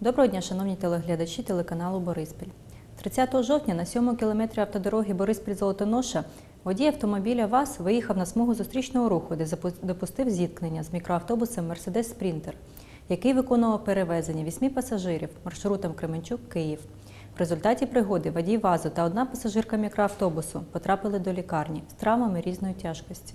Доброго дня, шановні телеглядачі телеканалу Бориспіль. 30 жовтня на 7 кілометрі автодороги Бориспіль-Золотоноша водій автомобіля ВАЗ виїхав на смугу зустрічного руху, де допустив зіткнення з мікроавтобусом Мерседес Спрінтер, який виконував перевезення вісьми пасажирів маршрутом Кременчук-Київ. В результаті пригоди водій ВАЗу та одна пасажирка мікроавтобусу потрапили до лікарні з травмами різної тяжкості.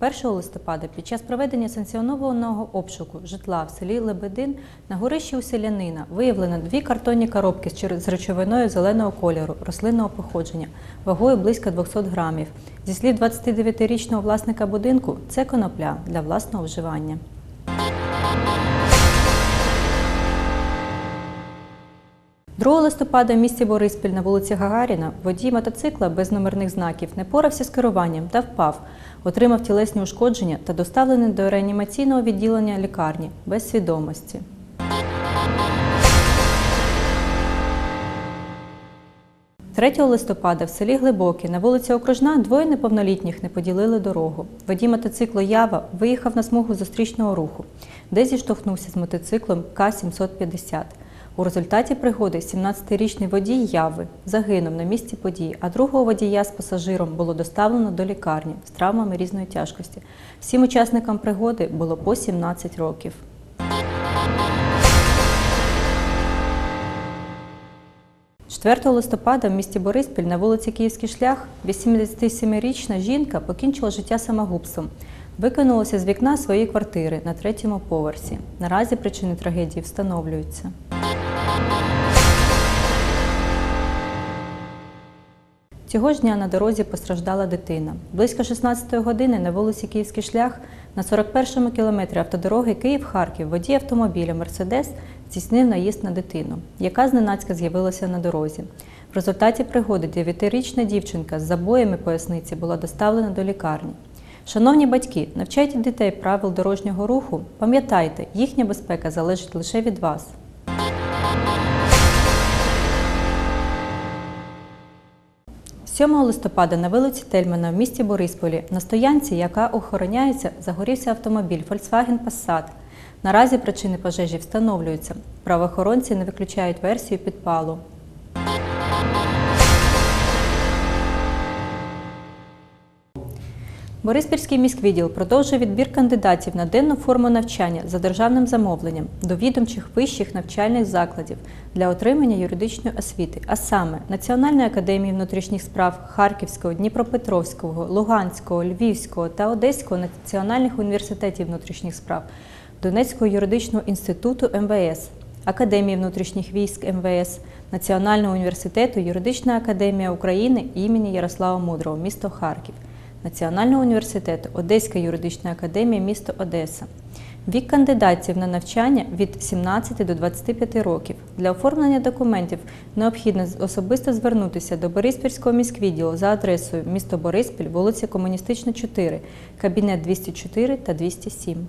Першого листопада під час проведення санкціонованого обшуку житла в селі Лебедин на горищі у селянина виявлено дві картонні коробки з речовиною зеленого кольору рослинного походження вагою близько 200 грамів. Зі слів 29-річного власника будинку, це конопля для власного вживання. – 2 листопада в місті Бориспіль на вулиці Гагаріна водій мотоцикла без номерних знаків не порався з керуванням та впав, отримав тілесні ушкодження та доставлений до реанімаційного відділення лікарні без свідомості. – 3 листопада в селі Глибоке на вулиці Окружна двоє неповнолітніх не поділили дорогу. Водій мотоциклу Ява виїхав на смугу зустрічного руху, де зіштовхнувся з мотоциклом К-750. У результаті пригоди 17-річний водій Яви загинув на місці події, а другого водія з пасажиром було доставлено до лікарні з травмами різної тяжкості. Всім учасникам пригоди було по 17 років. – 4 листопада в місті Бориспіль на вулиці Київський шлях 87-річна жінка покінчила життя самогубством. Викинулася з вікна своєї квартири на третьому поверсі. Наразі причини трагедії встановлюються. Цього ж дня на дорозі постраждала дитина. Близько 16-ї години на вулиці Київський шлях на 41-му кілометрі автодороги Київ-Харків водій автомобіля Мерседес здійснив наїзд на дитину, яка зненацька з'явилася на дорозі. В результаті пригоди 9-річна дівчинка з забоями поясниці була доставлена до лікарні. Шановні батьки, навчайте дітей правил дорожнього руху. Пам'ятайте, їхня безпека залежить лише від вас. – 7 листопада на вулиці Тельмана в місті Борисполі на стоянці, яка охороняється, загорівся автомобіль Volkswagen Passat. Наразі причини пожежі встановлюються. Правоохоронці не виключають версію підпалу. Бориспільський міськвідділ продовжує відбір кандидатів на денну форму навчання за державним замовленням до відомчих вищих навчальних закладів для отримання юридичної освіти, а саме Національної академії внутрішніх справ Харківського, Дніпропетровського, Луганського, Львівського та Одеського національних університетів внутрішніх справ, Донецького юридичного інституту МВС. Академії внутрішніх військ МВС, Національного університету Юридична академія України імені Ярослава Мудрого, місто Харків, Національного університету Одеська юридична академія, місто Одеса. Вік кандидатів на навчання від 17 до 25 років. Для оформлення документів необхідно особисто звернутися до Бориспільського міськвідділу за адресою місто Бориспіль, вулиця Комуністична, 4, кабінет 204 та 207.